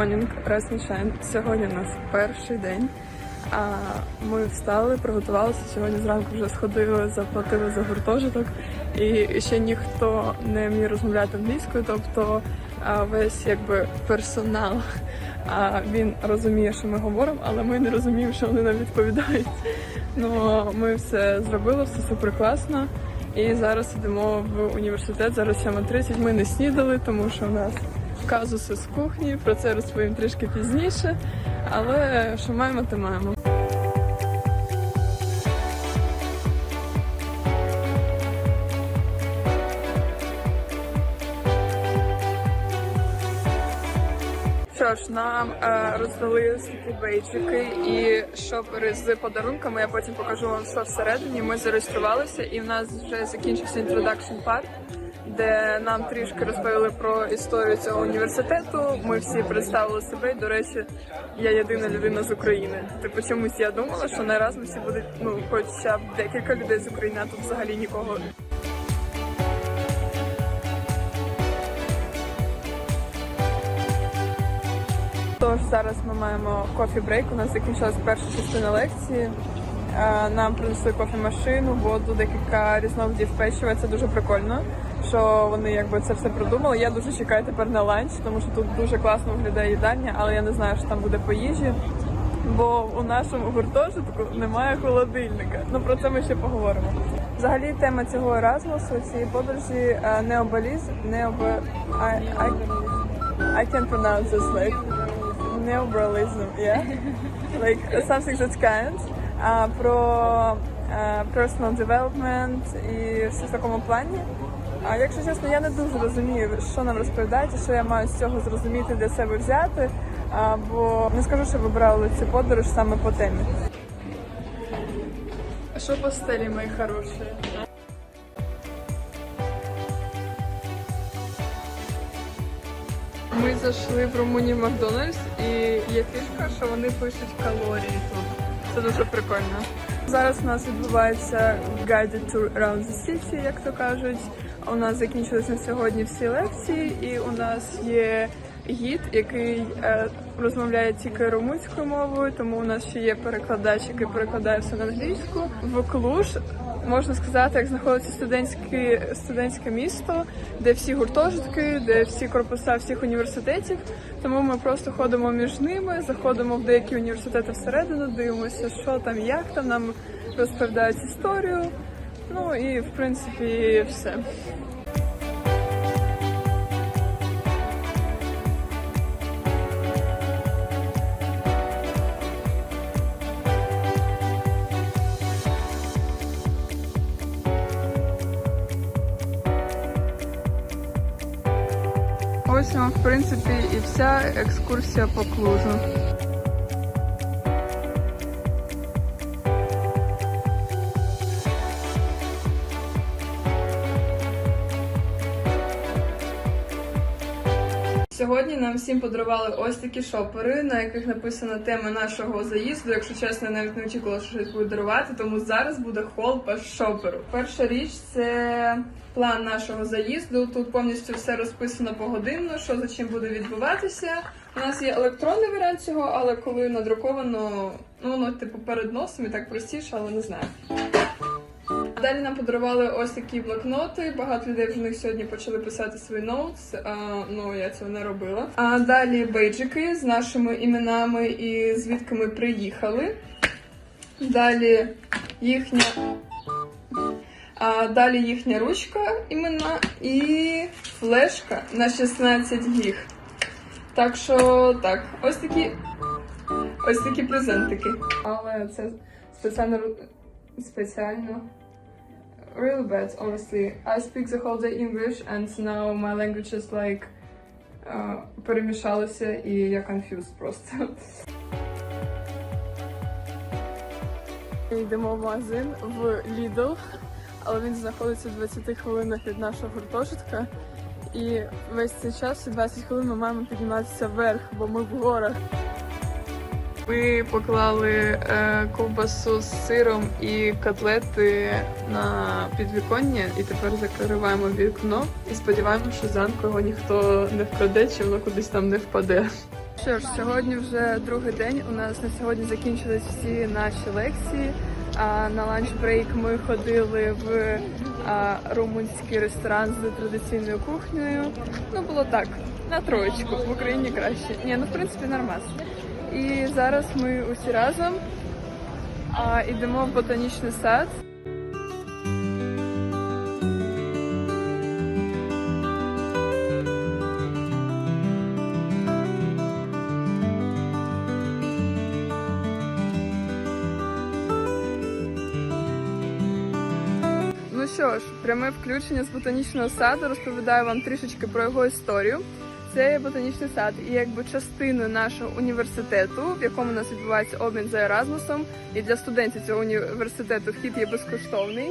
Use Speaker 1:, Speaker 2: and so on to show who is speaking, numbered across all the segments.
Speaker 1: morning, Rest and Shine. Сьогодні у нас перший день. Ми встали, приготувалися. Сьогодні зранку вже сходили, заплатили за гуртожиток. І ще ніхто не вміє розмовляти англійською, тобто весь якби персонал. Він розуміє, що ми говоримо, але ми не розуміємо, що вони нам відповідають. Ну ми все зробили, все супер класно. І зараз йдемо в університет. Зараз 7.30. Ми не снідали, тому що у нас казуси з кухні. Про це розповім трішки пізніше. Але що маємо, то маємо. Що нам е, роздали такі бейджики і шопери з подарунками. Я потім покажу вам, що всередині. Ми зареєструвалися, і в нас вже закінчився introduction part, де нам трішки розповіли про історію цього університету. Ми всі представили себе. І, До речі, я єдина людина з України. Типу, чомусь я думала, що на Еразмусі будуть ну, хоча б декілька людей з України, а тут взагалі нікого. Тож зараз ми маємо кофі брейк. У нас закінчилась перша частина лекції. Е, Нам принесли кофемашину, воду, декілька різновидів печива. Це дуже прикольно, що вони якби це все продумали. Я дуже чекаю тепер на ланч, тому що тут дуже класно виглядає їдальня, але я не знаю, що там буде по їжі. Бо у нашому гуртожитку немає холодильника. Ну про це ми ще поговоримо. Взагалі тема цього Еразмусу, цієї подорожі е, необалізм, необе... I, I, I can't pronounce this like neoliberalism, yeah? like something that kind. А, про е, personal development і все в такому плані. А якщо чесно, я не дуже розумію, що нам розповідають, що я маю з цього зрозуміти для себе взяти. А, бо не скажу, що вибрали цю подорож саме по темі. Що по стелі, мої хороші? Ми зайшли в Румунію в Макдональдс і є фішка, що вони пишуть калорії тут. Це дуже прикольно. Зараз у нас відбувається guided tour around the city, як то кажуть. У нас закінчились на сьогодні всі лекції, і у нас є гід, який е, розмовляє тільки румунською мовою, тому у нас ще є перекладач, який перекладає все на англійську. В Клуж можна сказати, як знаходиться студентське студентське місто, де всі гуртожитки, де всі корпуса всіх університетів. Тому ми просто ходимо між ними, заходимо в деякі університети всередину, дивимося, що там, як там нам розповідають історію. Ну і в принципі все. Ось в принципі, і вся екскурсія по клужу. Нам всім подарували ось такі шопери, на яких написана тема нашого заїзду. Якщо чесно, я навіть не очікувала, що щось буде дарувати, тому зараз буде хол по шоперу. Перша річ це план нашого заїзду. Тут повністю все розписано погодинно, що за чим буде відбуватися. У нас є електронний варіант цього, але коли надруковано, ну воно типу перед носом і так простіше, але не знаю. Далі нам подарували ось такі блокноти. Багато людей в них сьогодні почали писати свої ноутс. Ну я цього не робила. А далі бейджики з нашими іменами і звідки ми приїхали. Далі їхня. А далі їхня ручка імена і флешка на 16 гіг. Так що так, ось такі ось такі презентики. Але це спеціально спеціально. Really bad, honestly. I speak the whole day English and now my language is like uh, перемішалося і я confused просто. Ми йдемо в магазин в Lidl, але він знаходиться в 20 хвилинах від нашого гуртожитка. І весь цей час, 20 хвилин, ми маємо підніматися вверх, бо ми в горах. Ми поклали е, ковбасу з сиром і котлети на підвіконня, і тепер закриваємо вікно і сподіваємося, що зранку його ніхто не вкраде, чи воно кудись там не впаде. Що ж, сьогодні вже другий день. У нас на сьогодні закінчились всі наші лекції. А на ланч-брейк ми ходили в а, румунський ресторан з традиційною кухнею. Ну було так, на троєчку, в Україні краще. Ні, ну в принципі нормас. І зараз ми усі разом а, йдемо в ботанічний сад. Ну що ж, пряме включення з ботанічного саду розповідаю вам трішечки про його історію. Це ботанічний сад, і якби частиною нашого університету, в якому у нас відбувається обмін за Еразмусом, і для студентів цього університету вхід є безкоштовний.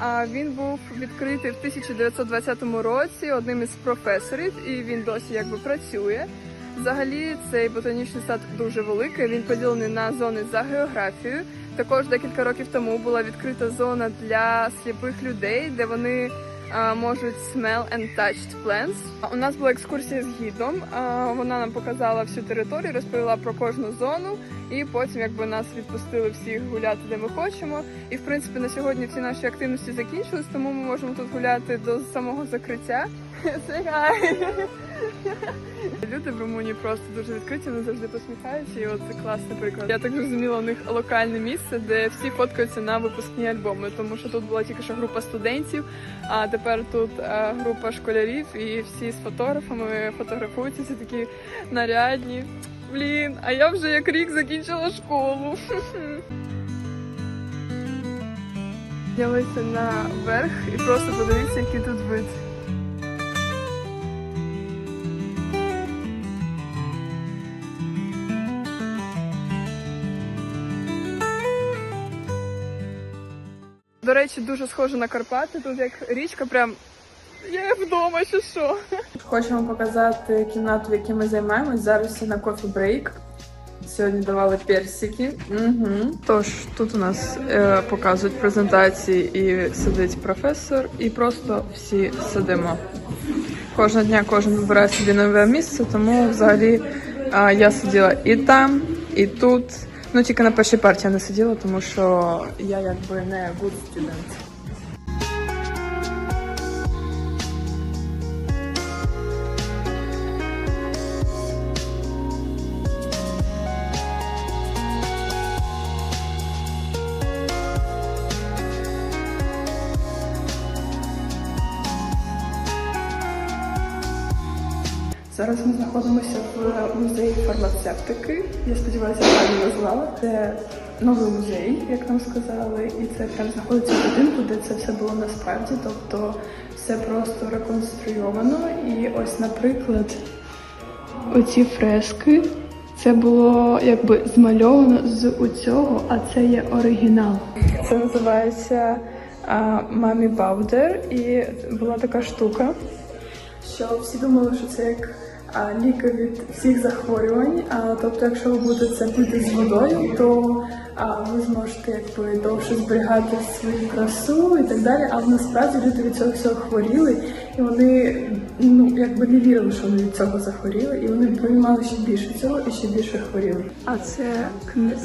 Speaker 1: А він був відкритий в 1920 році одним із професорів, і він досі якби працює. Взагалі, цей ботанічний сад дуже великий. Він поділений на зони за географією. Також декілька років тому була відкрита зона для сліпих людей, де вони можуть smell and touch plants. У нас була екскурсія з гідом. Вона нам показала всю територію, розповіла про кожну зону, і потім якби нас відпустили всіх гуляти, де ми хочемо. І в принципі на сьогодні всі наші активності закінчились, тому ми можемо тут гуляти до самого закриття. Люди в Румунії просто дуже відкриті, вони завжди посміхаються, і от це класний приклад. Я так зрозуміла, у них локальне місце, де всі фоткаються на випускні альбоми, тому що тут була тільки що група студентів, а тепер тут е, група школярів, і всі з фотографами фотографуються, всі такі нарядні. Блін, а я вже як рік закінчила школу. Піднялися наверх і просто подивіться, який тут вид. До речі, дуже схоже на Карпати. Тут як річка, прям я як вдома чи що. Хочемо показати кімнату, в якій ми займаємось. Зараз на кофі брейк. Сьогодні давали персики. Угу. Тож тут у нас е, показують презентації і сидить професор, і просто всі сидимо. Кожного дня кожен вибирає собі нове місце, тому взагалі а, я сиділа і там, і тут. Ну тільки на першій партії не сиділа, тому що я якби не good student. Зараз ми знаходимося в музеї фармацевтики. Я сподіваюся, я назвала. Це новий музей, як нам сказали, і це прям знаходиться в будинку, де це все було насправді. Тобто все просто реконструйовано. І ось, наприклад, оці фрески. Це було якби змальовано з цього, а це є оригінал. Це називається Мамі Паудер, і була така штука що всі думали, що це як ліки від всіх захворювань. Тобто, якщо ви будете це пити з водою, то ви зможете якби довше зберігати свою красу і так далі. Але насправді люди від цього всього хворіли, і вони ну якби не вірили, що вони від цього захворіли, і вони приймали ще більше цього і ще більше хворіли. А це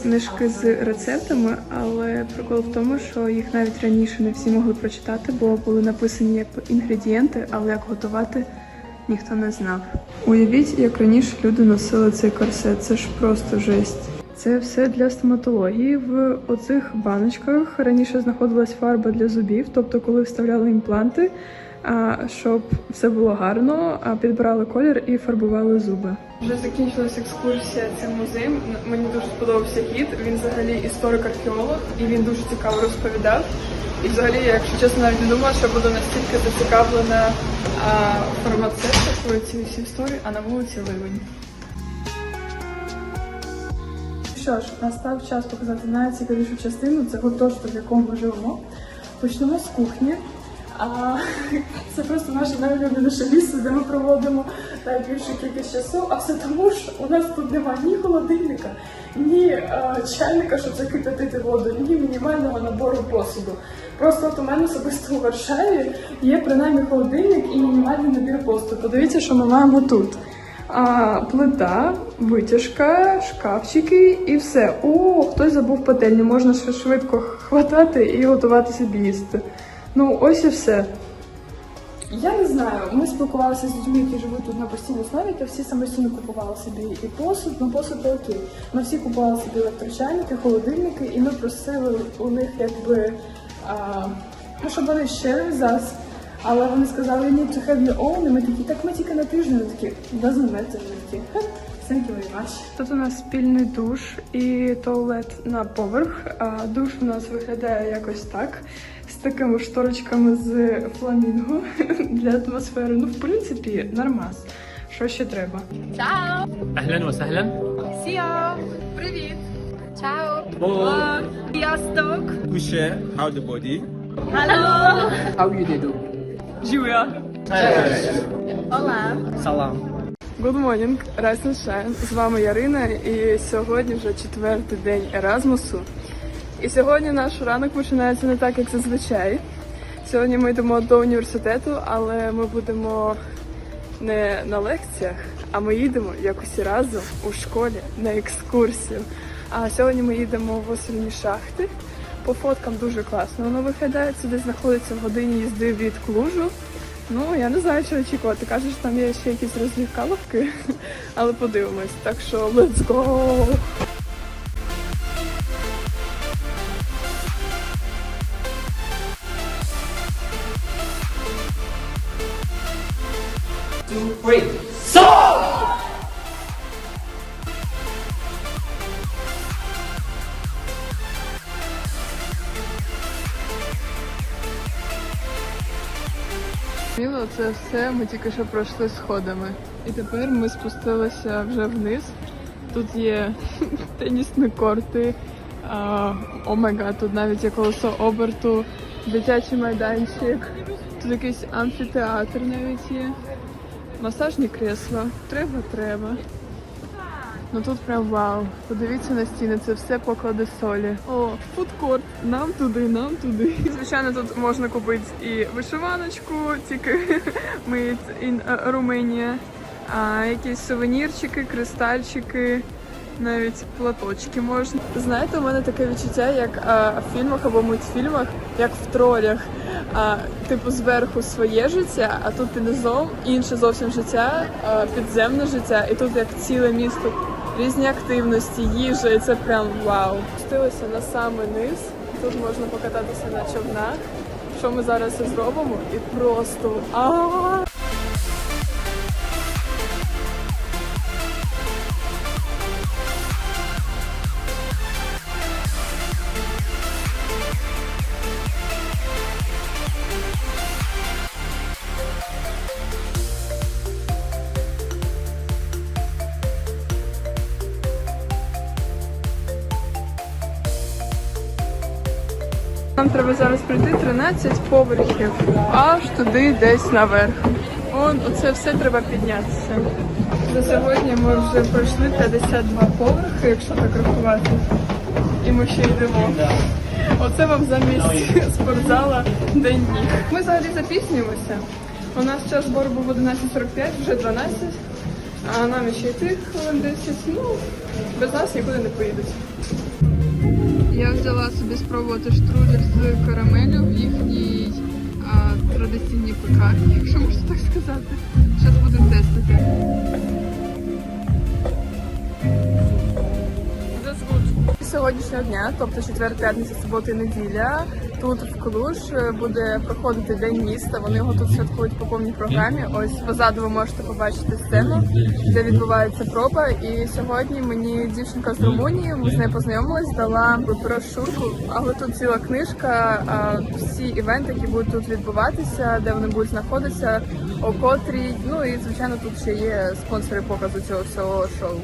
Speaker 1: книжки з рецептами, але прикол в тому, що їх навіть раніше не всі могли прочитати, бо були написані як інгредієнти, але як готувати ніхто не знав. Уявіть, як раніше люди носили цей корсет, це ж просто жесть. Це все для стоматології. В оцих баночках раніше знаходилась фарба для зубів, тобто, коли вставляли імпланти, щоб все було гарно, підбирали колір і фарбували зуби. Вже закінчилась екскурсія цим музеєм. Мені дуже сподобався гід. Він взагалі історик-археолог, і він дуже цікаво розповідав. І взагалі, якщо чесно, навіть не думала, що буду настільки зацікавлена а, фармацевтикою цієї всі історії, а на вулиці Ливень. Що ж, настав час показати найцікавішу частину. Це гуртожиток, в якому ми живемо. Почнемо з кухні. А це просто наше найулюбленіше місце, де ми проводимо найбільшу кількість часу. А все тому, що у нас тут немає ні холодильника, ні е, чайника, щоб закипятити воду, ні мінімального набору посуду. Просто от у мене особисто у Варшаві є принаймні холодильник і мінімальний набір посуду. Подивіться, що ми маємо тут. А, плита, витяжка, шкафчики і все. О, хтось забув пательню. Можна ще швидко хватати і готувати собі їсти. Ну, ось і все. Я не знаю. Ми спілкувалися з людьми, які живуть тут на постійній основі, то всі самостійно купували собі і посуд, ну посуд то окей. Ми всі купували собі електрочайники, холодильники, і ми просили у них якби а, ну, щоб вони ще зараз. Але вони сказали, ні, to have your own, і ми такі, так ми тільки на тиждень, Вони такі, doesn't matter, ми такі, «Ха, thank you very much. Тут у нас спільний душ і туалет на поверх. А душ у нас виглядає якось так, з такими шторочками з фламінго для атмосфери. Ну, в принципі, нормас. Що ще треба?
Speaker 2: Чао! Ахлен
Speaker 1: васахлен! Сіа! Привіт!
Speaker 3: Чао!
Speaker 2: Е,
Speaker 3: Ясток!
Speaker 4: Куше, how the body? Hello!
Speaker 2: How you do?
Speaker 1: Живя!
Speaker 3: Ола!
Speaker 2: Салам!
Speaker 1: Good morning, Rise and Shine. З вами Ярина, і сьогодні вже четвертий день Еразмусу. І сьогодні наш ранок починається не так, як зазвичай. Сьогодні ми йдемо до університету, але ми будемо не на лекціях, а ми їдемо як усі разом у школі на екскурсію. А сьогодні ми їдемо в осільні шахти. По фоткам дуже класно. Воно виглядає, десь знаходиться в годині їзди від Клужу. Ну, я не знаю, що очікувати. Кажуть, там є ще якісь розвівкаловки, але подивимось. Так що let's go! Міло, це все ми тільки що пройшли сходами. І тепер ми спустилися вже вниз. Тут є тенісні корти. Омега, тут навіть є колесо оберту, дитячий майданчик, тут якийсь амфітеатр навіть є. Масажні крісла. Треба, треба. Ну тут прям вау. Подивіться на стіни, це все поклади солі. О, фудкорт. Нам туди, нам туди. Звичайно, тут можна купити і вишиваночку, тільки ми in Румунія. А якісь сувенірчики, кристальчики, навіть платочки можна. Знаєте, у мене таке відчуття, як а, в фільмах або мультфільмах, як в тролях. А, типу зверху своє життя, а тут низом інше зовсім життя, а, підземне життя, і тут як ціле місто, різні активності, їжа, і це прям вау. Спустилися на самий низ. Тут можна покататися на човнах. Що ми зараз і зробимо? І просто а Нам треба зараз пройти 13 поверхів, аж туди десь наверх. Он, оце все треба піднятися. За сьогодні ми вже пройшли 52 поверхи, якщо так рахувати. І ми ще йдемо. Оце вам замість спортзала день ніг. Ми взагалі запізнюємося. У нас час збору був 11.45, вже 12. А нам ще йти хвилин 10. Ну, без нас нікуди не поїдуть. Я взяла собі спробувати штрудель з карамелю в їхній а, традиційній пекарні, якщо можна так сказати. Зараз будемо тестити. Сьогоднішнього дня, тобто четвер, п'ятниця, субота і неділя, тут в Клуж е, буде проходити день міста. Вони його тут святкують по повній програмі. Ось позаду ви можете побачити сцену, де відбувається проба. І сьогодні мені дівчинка з Румунії, ми з нею познайомились, дала брошурку, але тут ціла книжка, всі івенти, які будуть тут відбуватися, де вони будуть знаходитися, о котрій. Ну і звичайно, тут ще є спонсори показу цього всього шоу.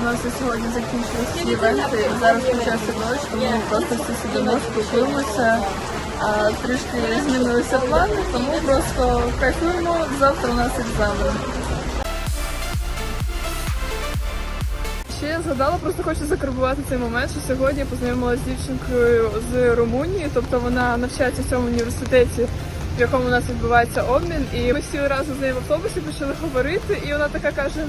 Speaker 1: У нас сьогодні закінчилися всі івенти, зараз почався дощ, тому ми просто всі сидимо, спілкуємося. А, трішки змінилися плани, тому просто кайфуємо. Завтра у нас екзамен. Ще я згадала, просто хочу закарбувати цей момент, що сьогодні я познайомилася з дівчинкою з Румунії, тобто вона навчається в цьому університеті в якому у нас відбувається обмін. І ми сіли разом з нею в автобусі, почали говорити, і вона така каже: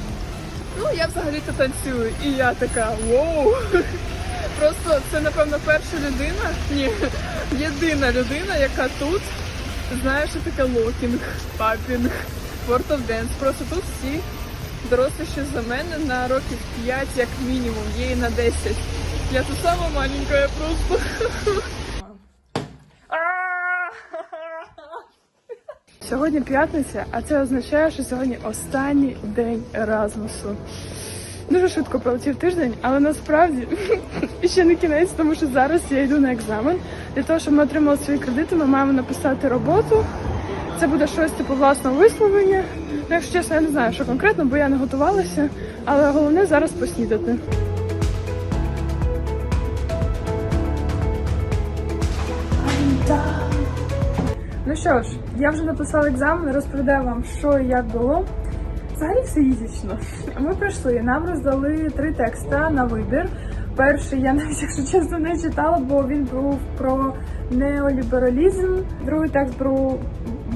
Speaker 1: Ну, я взагалі-то танцюю. І я така воу. Просто це, напевно, перша людина, ні, єдина людина, яка тут знає, що таке локінг, папінг, World of Dance. Просто тут всі доросліші за мене на років 5 як мінімум, є і на 10. Я тут сама маленька, я просто. Сьогодні п'ятниця, а це означає, що сьогодні останній день Еразмусу. Дуже швидко пролетів тиждень, але насправді ще не кінець, тому що зараз я йду на екзамен. Для того, щоб ми отримали свої кредити, ми маємо написати роботу. Це буде щось типу власного висловлення. Ну, якщо чесно, я не знаю, що конкретно, бо я не готувалася. Але головне зараз поснідати. Що ж, я вже написала екзамен, розповідаю вам, що і як було. Взагалі все ізічно. Ми пройшли, нам роздали три текста на вибір. Перший я навіть, якщо чесно, не читала, бо він був про неолібералізм. Другий текст був,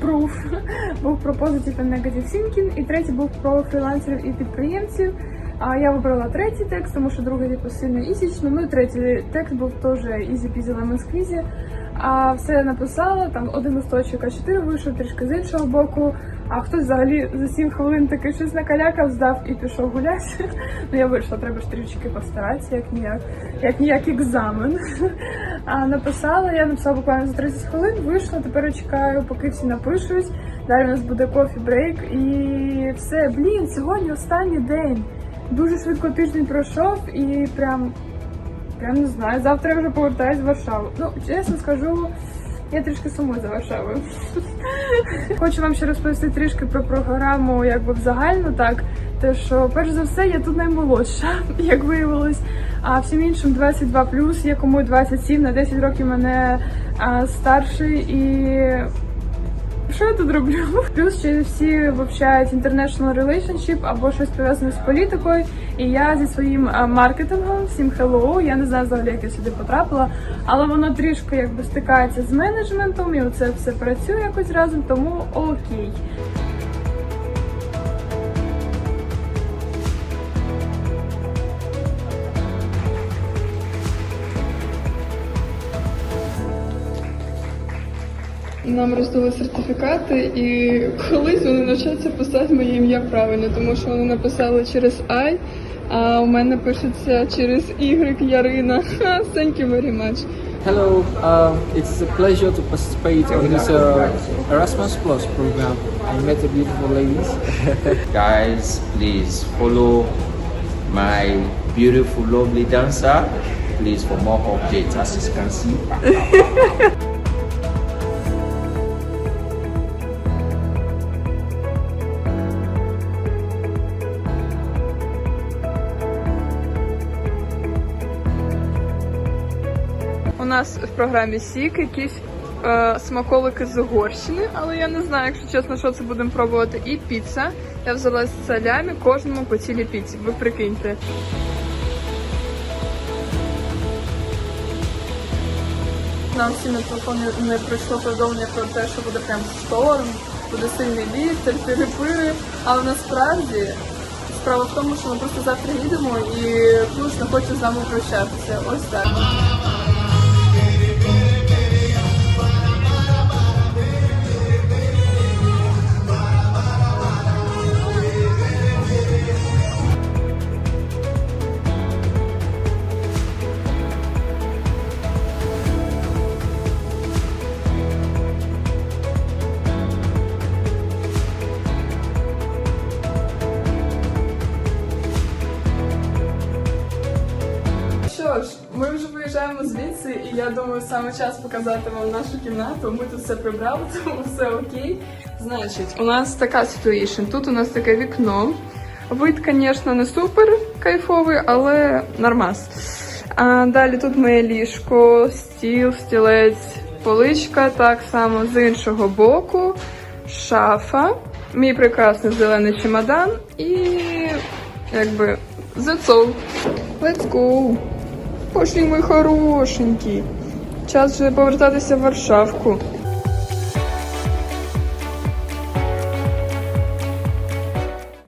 Speaker 1: був, був про Positive and Negative Thinking. І третій був про фрілансерів і підприємців. А я вибрала третій текст, тому що другий типу сильно ізічно. Ну і третій текст був теж peasy lemon squeezy. А все я написала, там один листочок А4 вийшов трішки з іншого боку. А хтось взагалі за 7 хвилин таки щось накалякав, здав і пішов гуляти. Ну я вирішила, треба ж трішки постаратися, як ніяк, як ніяк екзамен. А написала, я написала буквально за 30 хвилин, вийшла, тепер чекаю, поки всі напишуть. Далі у нас буде кофі брейк і все. Блін, сьогодні останній день. Дуже швидко тиждень пройшов і прям Прям не знаю. Завтра я вже повертаюсь в Варшаву. Ну, чесно скажу, я трішки сумую за Варшавою. Хочу вам ще розповісти трішки про програму, якби в загально так. Те, що перш за все я тут наймолодша, як виявилось. А всім іншим 22 є кому 27, на 10 років мене а, старший і. Що я тут роблю? Плюс ще всі вивчають international relationship або щось пов'язане з політикою. І я зі своїм маркетингом, всім hello, я не знаю взагалі, як я сюди потрапила, але воно трішки якби стикається з менеджментом, і оце все працює якось разом, тому окей. Нам роздали сертифікати, і колись вони навчаться писати моє ім'я правильно, тому що вони написали через I, а у мене пишеться через Y Ярина. Thank you very much.
Speaker 5: Hello, uh, it's a pleasure to participate in this uh, Erasmus Plus program. I met the beautiful ladies.
Speaker 6: Guys, please follow my beautiful, lovely dancer. Please, for more updates, as you can see.
Speaker 1: Програмі Сік якісь е, смаколики з Угорщини, але я не знаю, якщо чесно, що це будемо пробувати. І піца. Я взяла з салямі кожному по цілій піці. Ви прикиньте. Нам всі на телефон не- не прийшло повідомлення про те, що буде прям шторм, буде сильний вітер, пири-пири. Але насправді справа в тому, що ми просто завтра їдемо і Плюс не хоче з нами прощатися. Ось так. Думаю, саме час показати вам нашу кімнату. Ми тут все прибрали, тому все окей. Значить, у нас така ситуація. Тут у нас таке вікно. Вид, звісно, не супер кайфовий, але нормас. А далі тут моє ліжко, стіл, стілець, поличка, так само з іншого боку, шафа, мій прекрасний зелений чемодан і якби all. Let's go. Пошли, мої хорошенькі. Час вже повертатися в Варшавку.